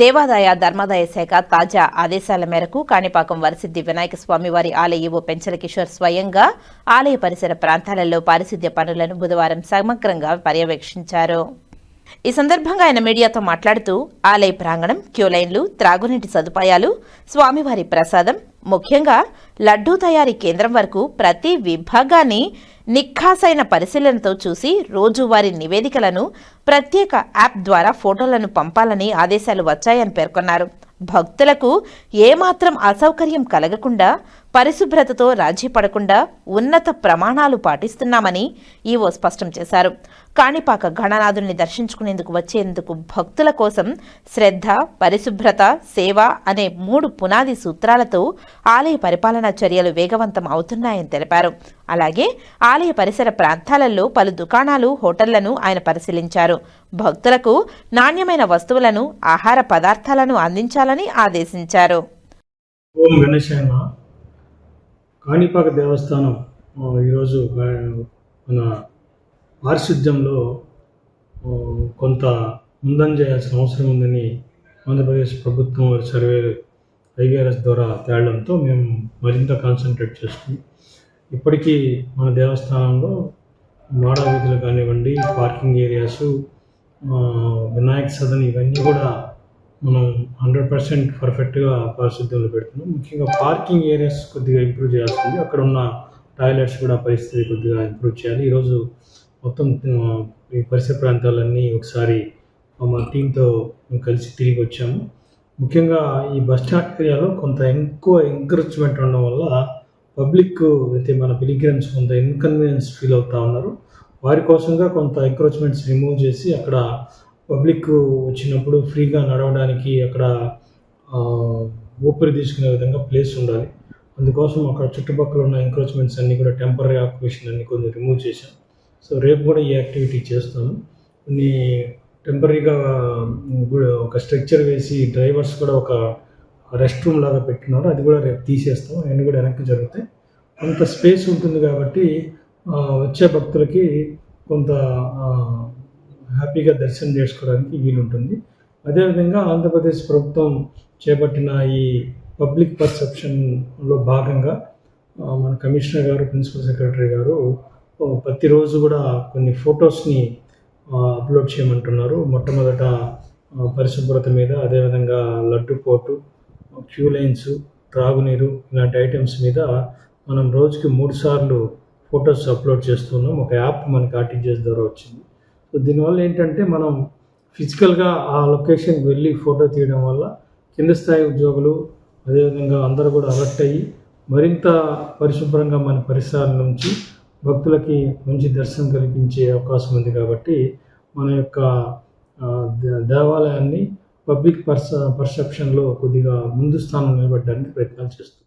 దేవాదాయ ధర్మాదాయ శాఖ తాజా ఆదేశాల మేరకు కాణిపాకం వరసిద్ది వినాయక స్వామివారి ఆలయవు ఆలయ పెంచల కిషోర్ స్వయంగా ఆలయ పరిసర ప్రాంతాలలో పారిశుద్ధ్య పనులను బుధవారం సమగ్రంగా పర్యవేక్షించారు. ఈ సందర్భంగా ఆయన మీడియాతో మాట్లాడుతూ ఆలయ ప్రాంగణం క్యూలైన్లు త్రాగునీటి సదుపాయాలు స్వామివారి ప్రసాదం ముఖ్యంగా లడ్డూ తయారీ కేంద్రం వరకు ప్రతి విభాగాన్ని నిఖాసైన పరిశీలనతో చూసి రోజువారీ నివేదికలను ప్రత్యేక యాప్ ద్వారా ఫోటోలను పంపాలని ఆదేశాలు వచ్చాయని పేర్కొన్నారు. భక్తులకు ఏమాత్రం అసౌకర్యం కలగకుండా పరిశుభ్రతతో రాజీ పడకుండా ఉన్నత ప్రమాణాలు పాటిస్తున్నామని ఈవో స్పష్టం చేశారు. కాణిపాక గణనాథుల్ని దర్శించుకునేందుకు వచ్చేందుకు భక్తుల కోసం శ్రద్ధ పరిశుభ్రత సేవ అనే మూడు పునాది సూత్రాలతో ఆలయ పరిపాలనా చర్యలు వేగవంతం అవుతున్నాయని తెలిపారు. అలాగే ఆలయ పరిసర ప్రాంతాలలో పలు దుకాణాలు హోటళ్ళను ఆయన పరిశీలించారు. భక్తులకు నాణ్యమైన వస్తువులను ఆహార పదార్థాలను అందించాలని ఆదేశించారు. ఓం కాణిపాక దేవస్థానం ఈరోజు మన పారిశుద్ధ్యంలో కొంత ముందం చేయాల్సిన అవసరం ఉందని ఆంధ్రప్రదేశ్ ప్రభుత్వం వారి సర్వే ఐవీఆర్ఎస్ ద్వారా తేలడంతో మేము మరింత కాన్సన్ట్రేట్ చేస్తున్నాం. ఇప్పటికీ మన దేవస్థానంలో మాడా వీధులు కానివ్వండి పార్కింగ్ ఏరియాస్ వినాయక సదన్ ఇవన్నీ కూడా మనం హండ్రెడ్ పర్సెంట్ పర్ఫెక్ట్గా పారిశుద్ధ్యంలో పెడుతున్నాం. ముఖ్యంగా పార్కింగ్ ఏరియాస్ కొద్దిగా ఇంప్రూవ్ చేయాల్సింది. అక్కడ ఉన్న టాయిలెట్స్ కూడా పరిస్థితి కొద్దిగా ఇంప్రూవ్ చేయాలి. ఈరోజు మొత్తం ఈ పరిసర ప్రాంతాలన్నీ ఒకసారి మా టీంతో కలిసి తిరిగి వచ్చాము. ముఖ్యంగా ఈ బస్ ఏరియాలో కొంత ఎక్కువ ఎంకరేజ్మెంట్ ఉండడం వల్ల పబ్లిక్ అయితే మన పిలిగ్రమ్స్ కొంత ఇన్కన్వీనియన్స్ ఫీల్ అవుతూ ఉన్నారు. వారి కోసంగా కొంత ఎంక్రోచ్మెంట్స్ రిమూవ్ చేసి అక్కడ పబ్లిక్ వచ్చినప్పుడు ఫ్రీగా నడవడానికి అక్కడ ఊపిరి తీసుకునే విధంగా ప్లేస్ ఉండాలి. అందుకోసం అక్కడ చుట్టుపక్కల ఉన్న ఎంక్రోచ్మెంట్స్ అన్నీ కూడా టెంపరీ ఆక్యుపేషన్ అన్ని కొన్ని రిమూవ్ చేశాం. సో రేపు కూడా ఈ యాక్టివిటీ చేస్తాను. కొన్ని టెంపరీగా ఒక స్ట్రక్చర్ వేసి డ్రైవర్స్ కూడా ఒక రెస్ట్ రూమ్ లాగా పెట్టినారు. అది కూడా రేపు తీసేస్తాం. అవన్నీ కూడా వెనక్కి జరుగుతాయి. కొంత స్పేస్ ఉంటుంది కాబట్టి వచ్చే భక్తులకి కొంత హ్యాపీగా దర్శనం చేసుకోవడానికి వీలుంటుంది. అదేవిధంగా ఆంధ్రప్రదేశ్ ప్రభుత్వం చేపట్టిన ఈ పబ్లిక్ పర్సెప్షన్లో భాగంగా మన కమిషనర్ గారు ప్రిన్సిపల్ సెక్రటరీ గారు ప్రతిరోజు కూడా కొన్ని ఫొటోస్ని అప్లోడ్ చేయమంటున్నారు. మొట్టమొదట పరిశుభ్రత మీద అదేవిధంగా లడ్డు పోటు క్యూ లైన్స్ త్రాగునీరు ఇలాంటి ఐటమ్స్ మీద మనం రోజుకి మూడు సార్లు ఫొటోస్ అప్లోడ్ చేస్తున్నాం ఒక యాప్ మనకి ఆర్టీజీఎస్ ద్వారా వచ్చింది. సో దీనివల్ల ఏంటంటే మనం ఫిజికల్గా ఆ లొకేషన్కి వెళ్ళి ఫోటో తీయడం వల్ల కింద స్థాయి ఉద్యోగులు అదేవిధంగా అందరూ కూడా అలర్ట్ అయ్యి మరింత పరిశుభ్రంగా మన పరిసరాల నుంచి భక్తులకి మంచి దర్శనం కల్పించే అవకాశం ఉంది కాబట్టి మన యొక్క దేవాలయాన్ని పబ్లిక్ పర్స పర్సెప్షన్లో కొద్దిగా ముందు స్థానం నిలబడడానికి ప్రయత్నాలు చేస్తుంది